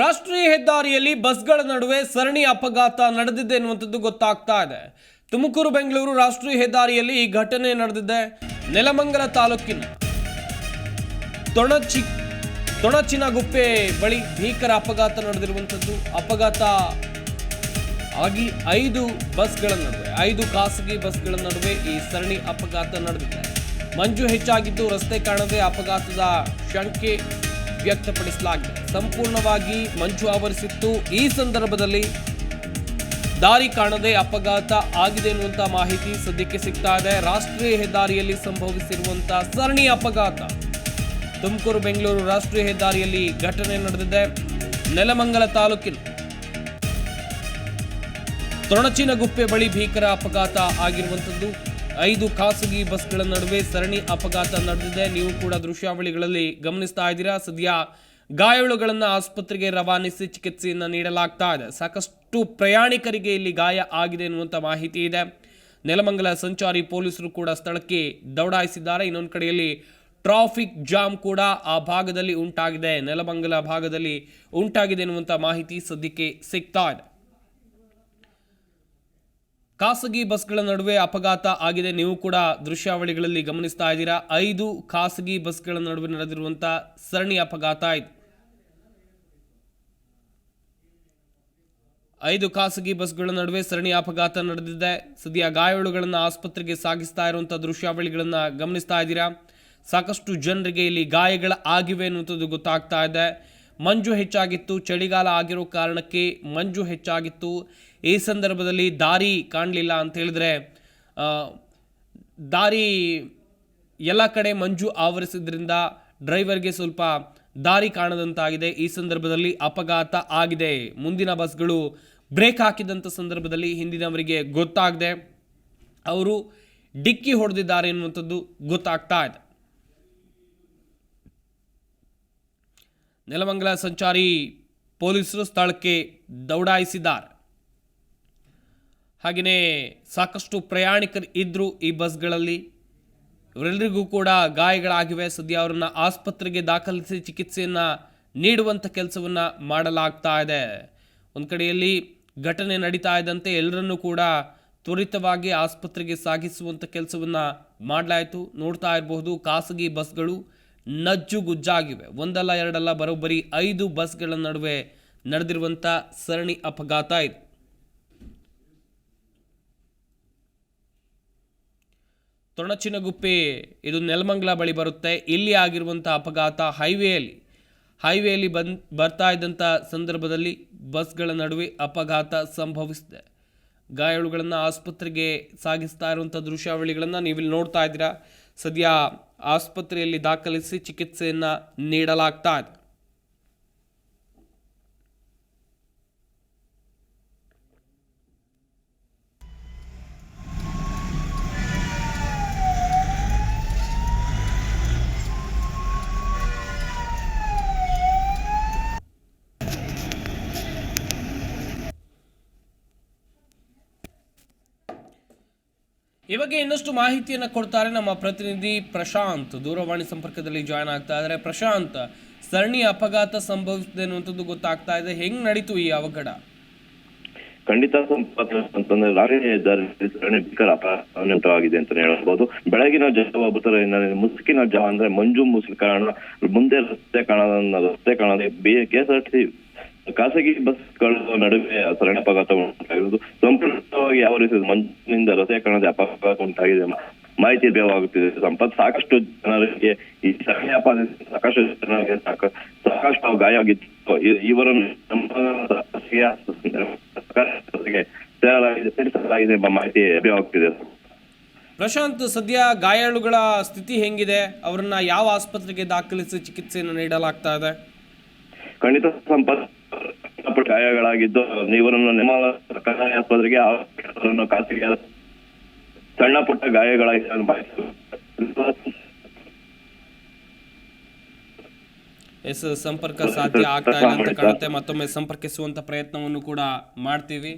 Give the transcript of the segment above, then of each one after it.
ರಾಷ್ಟ್ರೀಯ ಹೆದ್ದಾರಿಯಲ್ಲಿ ಬಸ್ಗಳ ನಡುವೆ ಸರಣಿ ಅಪಘಾತ ನಡೆದಿದೆ ಎನ್ನುವಂಥದ್ದು ಗೊತ್ತಾಗ್ತಾ ಇದೆ. ತುಮಕೂರು, ಬೆಂಗಳೂರು ರಾಷ್ಟ್ರೀಯ ಹೆದ್ದಾರಿಯಲ್ಲಿ ಈ ಘಟನೆ ನಡೆದಿದೆ. ನೆಲಮಂಗಲ ತಾಲೂಕಿನ ತೊಣಚಿ, ತೊಣಚಿನಗುಪ್ಪೆ ಬಳಿ ಭೀಕರ ಅಪಘಾತ ನಡೆದಿರುವಂಥದ್ದು. ಅಪಘಾತ ಆಗಿ ಐದು ಬಸ್ಗಳ ನಡುವೆ, ಐದು ಖಾಸಗಿ ಬಸ್ಗಳ ನಡುವೆ ಈ ಸರಣಿ ಅಪಘಾತ ನಡೆದಿದೆ. ಮಂಜು ಹೆಚ್ಚಾಗಿದ್ದು ರಸ್ತೆ ಕಾಣದೆ ಅಪಘಾತದ ಶಂಕೆ ವ್ಯಕ್ತಪಡಿಸಲಾಗಿದೆ. ಸಂಪೂರ್ಣವಾಗಿ ಮಂಜು ಆವರಿಸಿತ್ತು. ಈ ಸಂದರ್ಭದಲ್ಲಿ ದಾರಿ ಕಾಣದೆ ಅಪಘಾತ ಆಗಿದೆ ಎನ್ನುವಂತ ಮಾಹಿತಿ ಸದ್ಯಕ್ಕೆ ಸಿಗ್ತಾ ಇದೆ. ರಾಷ್ಟ್ರೀಯ ಹೆದ್ದಾರಿಯಲ್ಲಿ ಸಂಭವಿಸಿರುವಂತಹ ಸರಣಿ ಅಪಘಾತ ತುಮಕೂರು, ಬೆಂಗಳೂರು ರಾಷ್ಟ್ರೀಯ ಹೆದ್ದಾರಿಯಲ್ಲಿ ಘಟನೆ ನಡೆದಿದೆ. ನೆಲಮಂಗಲ ತಾಲೂಕಿನ ತೊಣಚಿನಗುಪ್ಪೆ ಬಳಿ ಭೀಕರ ಅಪಘಾತ ಆಗಿರುವಂಥದ್ದು ಐದು ಖಾಸಗಿ ಬಸ್ಗಳ ನಡುವೆ ಸರಣಿ ಅಪಘಾತ ನಡೆದಿದೆ. ನೀವು ಕೂಡ ದೃಶ್ಯಾವಳಿಗಳಲ್ಲಿ ಗಮನಿಸ್ತಾ ಇದ್ದೀರಾ? ಸದ್ಯ ಗಾಯಾಳುಗಳನ್ನು ಆಸ್ಪತ್ರೆಗೆ ರವಾನಿಸಿ ಚಿಕಿತ್ಸೆಯನ್ನ ನೀಡಲಾಗ್ತಾ ಇದೆ. ಸಾಕಷ್ಟು ಪ್ರಯಾಣಿಕರಿಗೆ ಇಲ್ಲಿ ಗಾಯ ಆಗಿದೆ ಎನ್ನುವಂಥ ಮಾಹಿತಿ ಇದೆ. ನೆಲಮಂಗಲ ಸಂಚಾರಿ ಪೊಲೀಸರು ಕೂಡ ಸ್ಥಳಕ್ಕೆ ದೌಡಾಯಿಸಿದ್ದಾರೆ. ಇನ್ನೊಂದು ಕಡೆಯಲ್ಲಿ ಟ್ರಾಫಿಕ್ ಜಾಮ್ ಕೂಡ ಆ ಭಾಗದಲ್ಲಿ ಉಂಟಾಗಿದೆ. ನೆಲಮಂಗಲ ಭಾಗದಲ್ಲಿ ಉಂಟಾಗಿದೆ ಎನ್ನುವಂಥ ಮಾಹಿತಿ ಸದ್ಯಕ್ಕೆ ಸಿಗ್ತಾ ಇದೆ. ಖಾಸಗಿ ಬಸ್ಗಳ ನಡುವೆ ಅಪಘಾತ ಆಗಿದೆ. ನೀವು ಕೂಡ ದೃಶ್ಯಾವಳಿಗಳಲ್ಲಿ ಗಮನಿಸ್ತಾ ಇದ್ದೀರಾ. ಐದು ಖಾಸಗಿ ಬಸ್ಗಳ ನಡುವೆ ನಡೆದಿರುವಂಥ ಸರಣಿ ಅಪಘಾತ ಆಯಿತು. ಐದು ಖಾಸಗಿ ಬಸ್ಗಳ ನಡುವೆ ಸರಣಿ ಅಪಘಾತ ನಡೆದಿದೆ. ಸದ್ಯ ಗಾಯಾಳುಗಳನ್ನು ಆಸ್ಪತ್ರೆಗೆ ಸಾಗಿಸ್ತಾ ಇರುವಂಥ ದೃಶ್ಯಾವಳಿಗಳನ್ನು ಗಮನಿಸ್ತಾ ಇದ್ದೀರಾ. ಸಾಕಷ್ಟು ಜನರಿಗೆ ಇಲ್ಲಿ ಗಾಯಗಳ ಆಗಿವೆ ಅನ್ನುವಂಥದ್ದು ಗೊತ್ತಾಗ್ತಾ ಇದೆ. ಮಂಜು ಹೆಚ್ಚಾಗಿತ್ತು, ಚಳಿಗಾಲ ಆಗಿರೋ ಕಾರಣಕ್ಕೆ ಮಂಜು ಹೆಚ್ಚಾಗಿತ್ತು. ಈ ಸಂದರ್ಭದಲ್ಲಿ ದಾರಿ ಕಾಣಲಿಲ್ಲ ಅಂತ ಹೇಳಿದ್ರೆ ದಾರಿ ಎಲ್ಲ ಕಡೆ ಮಂಜು ಆವರಿಸಿದ್ರಿಂದ ಡ್ರೈವರ್ಗೆ ಸ್ವಲ್ಪ ದಾರಿ ಕಾಣದಂತಾಗಿದೆ. ಈ ಸಂದರ್ಭದಲ್ಲಿ ಅಪಘಾತ ಆಗಿದೆ. ಮುಂದಿನ ಬಸ್ಗಳು ಬ್ರೇಕ್ ಹಾಕಿದಂಥ ಸಂದರ್ಭದಲ್ಲಿ ಹಿಂದಿನವರಿಗೆ ಗೊತ್ತಾಗದೆ, ಅವರು ಡಿಕ್ಕಿ ಹೊಡೆದಿದ್ದಾರೆ ಎನ್ನುವಂಥದ್ದು ಗೊತ್ತಾಗ್ತಾ ಇದೆ. ನೆಲಮಂಗಲ ಸಂಚಾರಿ ಪೊಲೀಸರು ಸ್ಥಳಕ್ಕೆ ದೌಡಾಯಿಸಿದ್ದಾರೆ. ಹಾಗೆಯೇ ಸಾಕಷ್ಟು ಪ್ರಯಾಣಿಕರು ಇದ್ದರು ಈ ಬಸ್ಗಳಲ್ಲಿ. ಇವರೆಲ್ಲರಿಗೂ ಕೂಡ ಗಾಯಗಳಾಗಿವೆ. ಸದ್ಯ ಅವರನ್ನು ಆಸ್ಪತ್ರೆಗೆ ದಾಖಲಿಸಿ ಚಿಕಿತ್ಸೆಯನ್ನು ನೀಡುವಂಥ ಕೆಲಸವನ್ನು ಮಾಡಲಾಗ್ತಾ ಇದೆ. ಒಂದು ಕಡೆಯಲ್ಲಿ ಘಟನೆ ನಡೀತಾ ಇದ್ದಂತೆ ಎಲ್ಲರನ್ನೂ ಕೂಡ ತ್ವರಿತವಾಗಿ ಆಸ್ಪತ್ರೆಗೆ ಸಾಗಿಸುವಂಥ ಕೆಲಸವನ್ನು ಮಾಡಲಾಯಿತು. ನೋಡ್ತಾ ಇರಬಹುದು ಖಾಸಗಿ ಬಸ್ಗಳು ನಜ್ಜುಗುಜ್ಜಾಗಿವೆ. ಒಂದಲ್ಲ, ಎರಡಲ್ಲ, ಬರೋಬ್ಬರಿ ಐದು ಬಸ್ಗಳ ನಡುವೆ ನಡೆದಿರುವಂಥ ಸರಣಿ ಅಪಘಾತ ಇದು. ತೊಣಚಿನಗುಪ್ಪೆ, ಇದು ನೆಲಮಂಗಲ ಬಳಿ ಬರುತ್ತೆ. ಇಲ್ಲಿ ಆಗಿರುವಂಥ ಅಪಘಾತ ಹೈವೇಯಲ್ಲಿ. ಹೈವೇಯಲ್ಲಿ ಬಂದ್, ಬರ್ತಾ ಇದ್ದಂಥ ಸಂದರ್ಭದಲ್ಲಿ ಬಸ್ಗಳ ನಡುವೆ ಅಪಘಾತ ಸಂಭವಿಸಿದೆ. ಗಾಯಾಳುಗಳನ್ನು ಆಸ್ಪತ್ರೆಗೆ ಸಾಗಿಸ್ತಾ ಇರುವಂಥ ದೃಶ್ಯಾವಳಿಗಳನ್ನು ನೀವಿಲ್ಲಿ ನೋಡ್ತಾ ಇದ್ದೀರಾ. ಸದ್ಯ ಆಸ್ಪತ್ರೆಯಲ್ಲಿ ದಾಖಲಿಸಿ ಚಿಕಿತ್ಸೆಯನ್ನು ನೀಡಲಾಗ್ತಾ ಇದೆ. ಈ ಬಗ್ಗೆ ಇನ್ನಷ್ಟು ಮಾಹಿತಿಯನ್ನು ಕೊಡ್ತಾರೆ ನಮ್ಮ ಪ್ರತಿನಿಧಿ ಪ್ರಶಾಂತ್. ದೂರವಾಣಿ ಸಂಪರ್ಕದಲ್ಲಿ ಜಾಯ್ನ್ ಆಗ್ತಾ ಇದ್ದಾರೆ ಪ್ರಶಾಂತ್, ಸರಣಿ ಅಪಘಾತ ಸಂಭವಿಸಿದೆ ಅನ್ನುವಂಥದ್ದು ಗೊತ್ತಾಗ್ತಾ ಇದೆ. ಹೆಂಗ್ ನಡೀತು ಈ ಅವಘಡ? ಖಂಡಿತ ಅಂತಂದ್ರೆ ಲಾರಿ ಸರಣಿ ಭೀಕರ ಅಂತಾನೆ ಹೇಳ್ಬೋದು. ಬೆಳಗಿನ ಜಾವ ಮುಸುಕಿನ ಜಾವ ಅಂದ್ರೆ ಮಂಜು ಮುಸುಕ ಕಾರಣ ಮುಂದೆ ರಸ್ತೆ ಕಾಣದ ರಸ್ತೆ ಕಾಣದೆ ಕೆಎಸ್ಆರ್ಟಿಸಿ ಖಾಸಗಿ ಬಸ್ಗಳ ನಡುವೆ ಸರಣಿ ಅಪಘಾತ ಸಂಪೂರ್ಣವಾಗಿ ಯಾವ ರೀತಿ ರಸ್ತೆ ಕಾಣದೆ ಅಪಘಾತ ಉಂಟಾಗಿದೆ. ಮಾಹಿತಿ ಲಭ್ಯವಾಗುತ್ತಿದೆ. ಸಂಪತ್ ಸಾಕಷ್ಟು ಜನರಿಗೆ ಈ ಸರಣಿ ಅಪಘಾತ ಸಾಕಷ್ಟು ಜನರಿಗೆ ಸಾಕಷ್ಟು ಗಾಯ ಆಗಿತ್ತು. ಇವರನ್ನು ಸೇರಿಸಲಾಗಿದೆ ಎಂಬ ಮಾಹಿತಿ ಲಭ್ಯವಾಗುತ್ತಿದೆ. ಪ್ರಶಾಂತ್ ಸದ್ಯ ಗಾಯಾಳುಗಳ ಸ್ಥಿತಿ ಹೆಂಗಿದೆ? ಅವರನ್ನ ಯಾವ ಆಸ್ಪತ್ರೆಗೆ ದಾಖಲಿಸಿ ಚಿಕಿತ್ಸೆಯನ್ನು ನೀಡಲಾಗ್ತಾ ಇದೆ? ಖಂಡಿತ ಸಂಪತ್ ಸಣ್ಣಪುಟ್ಟ ಗಾಯಗಳಾಗಿದ್ದು ಇವರನ್ನು ನಿಮ್ಮ ಸರ್ಕಾರಿ ಆಸ್ಪತ್ರೆಗೆ ಖಾಸಗಿ ಸಣ್ಣ ಪುಟ್ಟ ಗಾಯಗಳಾಗಿ ಎಸ್, ಸಂಪರ್ಕ ಸಾಧ್ಯ ಆಗ್ತಾ ಇಲ್ಲ ಅಂತ ಕಾಣುತ್ತೆ. ಮತ್ತೊಮ್ಮೆ ಸಂಪರ್ಕಿಸುವಂತ ಪ್ರಯತ್ನವನ್ನು ಕೂಡ ಮಾಡ್ತೀವಿ.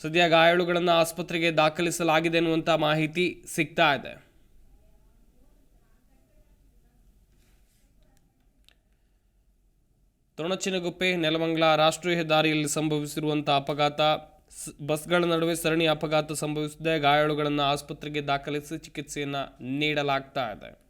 ಸದ್ಯ ಗಾಯಾಳುಗಳನ್ನು ಆಸ್ಪತ್ರೆಗೆ ದಾಖಲಿಸಲಾಗಿದೆ ಅನ್ನುವಂಥ ಮಾಹಿತಿ ಸಿಗ್ತಾ ಇದೆ. ತೊಣಚಿನಗುಪ್ಪೆ, ನೆಲಮಂಗಲ ರಾಷ್ಟ್ರೀಯ ಹೆದ್ದಾರಿಯಲ್ಲಿ ಸಂಭವಿಸಿರುವಂಥ ಅಪಘಾತ ಬಸ್ಗಳ ನಡುವೆ ಸರಣಿ ಅಪಘಾತ ಸಂಭವಿಸಿದೆ. ಗಾಯಾಳುಗಳನ್ನು ಆಸ್ಪತ್ರೆಗೆ ದಾಖಲಿಸಿ ಚಿಕಿತ್ಸೆಯನ್ನು ನೀಡಲಾಗ್ತಾ ಇದೆ.